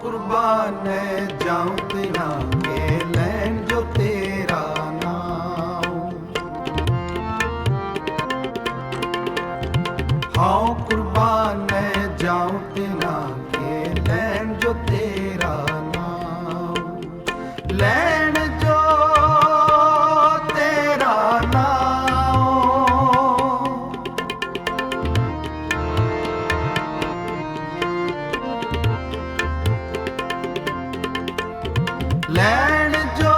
ਕੁਰਬਾਨੇ ਜਾਉ ਤਿਨਾ ਕੇ ਲੈਣ ਜੋ ਤੇਰਾ ਨਾਮ। ਹਾਂ ਕੁਰਬਾਨੇ ਜਾਉ ਤਿਨਾ ਕੇ ਲੈਣ ਜੋ ਤੇਰਾ ਲੈਣ ਜੋ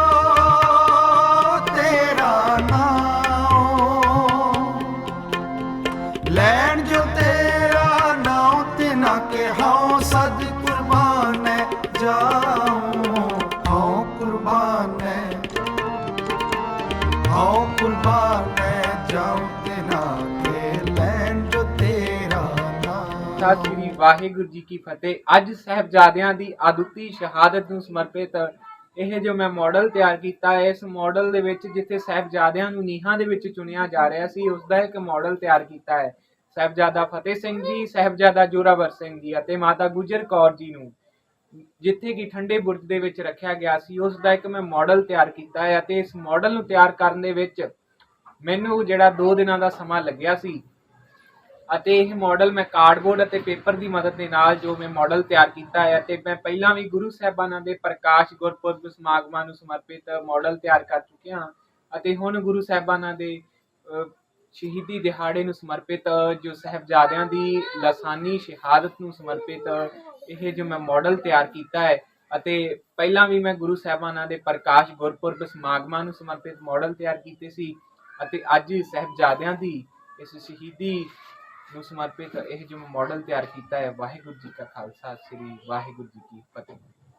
ਤੇਰਾ ਨਾਮ ਲੈਣ ਜੋ ਤੇਰਾ ਨਾਮ ਤੇ ਨਾ ਕਿ ਸਦ ਕੁਰਬਾਨ ਹੈ, ਜਾਉ। ਹਉ ਕੁਰਬਾਨ ਹਉ ਕੁਰਬਾਨ ਜਾਉ ਤੇ ਨਾ ਕਿ ਲੈਣ ਜੋ ਤੇਰਾ ਨਾਮ ਸਤਿ ਸ੍ਰੀ ਵਾਹਿਗੁਰੂ ਜੀ ਕੀ ਫਤਿਹ। ਅੱਜ ਸਹਿਬਜ਼ਾਦਿਆਂ ਦੀ ਆਦੁੱਤੀ ਸ਼ਹਾਦਤ ਨੂੰ ਸਮਰਪਿਤ ਇਹ ਜੋ ਮੈਂ ਮਾਡਲ ਤਿਆਰ ਕੀਤਾ ਹੈ ਇਸ ਮਾਡਲ ਦੇ ਵਿੱਚ ਜਿੱਥੇ ਸਹਿਬਜ਼ਾਦਿਆਂ ਨੂੰ ਨੀਹਾਂ ਦੇ ਵਿੱਚ ਚੁਣਿਆ ਜਾ ਰਿਹਾ ਸੀ ਉਸ ਦਾ ਇੱਕ ਮਾਡਲ ਤਿਆਰ ਕੀਤਾ ਹੈ। ਸਹਿਬਜ਼ਾਦਾ ਫਤਿਹ ਸਿੰਘ ਜੀ, ਸਹਿਬਜ਼ਾਦਾ ਜੋਰਾਵਰ ਸਿੰਘ ਜੀ ਅਤੇ ਮਾਤਾ ਗੁਜਰ ਕੌਰ ਜੀ ਨੂੰ। ਜਿੱਥੇ ਕਿ ਠੰਡੇ ਬੁਰਜ ਦੇ ਵਿੱਚ ਰੱਖਿਆ ਗਿਆ ਸੀ ਉਸ ਦਾ ਇੱਕ ਮੈਂ ਮਾਡਲ ਤਿਆਰ ਕੀਤਾ ਹੈ ਅਤੇ ਇਸ ਮਾਡਲ ਨੂੰ ਤਿਆਰ ਕਰਨ ਦੇ ਵਿੱਚ ਮੈਨੂੰ ਜਿਹੜਾ 2 ਦਿਨਾਂ ਦਾ ਸਮਾਂ ਲੱਗਿਆ ਸੀ ਅਤੇ ਇਹ ਮਾਡਲ ਮੈਂ ਕਾਰਡਬੋਰਡ ਅਤੇ ਪੇਪਰ ਦੀ ਮਦਦ ਦੇ ਨਾਲ ਜੋ ਮੈਂ ਮਾਡਲ ਤਿਆਰ ਕੀਤਾ ਹੈ ਅਤੇ ਮੈਂ ਪਹਿਲਾਂ ਵੀ ਗੁਰੂ ਸਾਹਿਬਾਨਾਂ ਦੇ ਪ੍ਰਕਾਸ਼ ਗੁਰਪੁਰਬ ਸਮਾਗਮਾਂ ਨੂੰ ਸਮਰਪਿਤ ਮਾਡਲ ਤਿਆਰ ਕਰ ਚੁੱਕਿਆ ਹਾਂ ਅਤੇ ਹੁਣ ਗੁਰੂ ਸਾਹਿਬਾਨਾਂ ਦੇ ਸ਼ਹੀਦੀ ਦਿਹਾੜੇ ਨੂੰ ਸਮਰਪਿਤ ਜੋ ਸਹਿਬਜ਼ਾਦਿਆਂ ਦੀ ਲਸਾਨੀ ਸ਼ਹਾਦਤ ਨੂੰ ਸਮਰਪਿਤ ਇਹ ਜੋ ਮੈਂ ਮਾਡਲ ਤਿਆਰ ਕੀਤਾ ਹੈ ਅਤੇ ਪਹਿਲਾਂ ਵੀ ਮੈਂ ਗੁਰੂ ਸਾਹਿਬਾਨਾਂ ਦੇ ਪ੍ਰਕਾਸ਼ ਗੁਰਪੁਰਬ ਸਮਾਗਮਾਂ ਨੂੰ ਸਮਰਪਿਤ ਮਾਡਲ ਤਿਆਰ ਕੀਤੇ ਸੀ ਅਤੇ ਅੱਜ ਸਹਿਬਜ਼ਾਦਿਆਂ ਦੀ ਇਸ ਸ਼ਹੀਦੀ ਨੂੰ ਸਮਰਪਿਤ ਇਹ ਜੋ ਮਾਡਲ ਤਿਆਰ ਕੀਤਾ ਹੈ, ਵਾਹਿਗੁਰੂ ਜੀ ਕਾ ਖਾਲਸਾ, ਸ੍ਰੀ ਵਾਹਿਗੁਰੂ ਜੀ ਕੀ ਫਤਿਹ।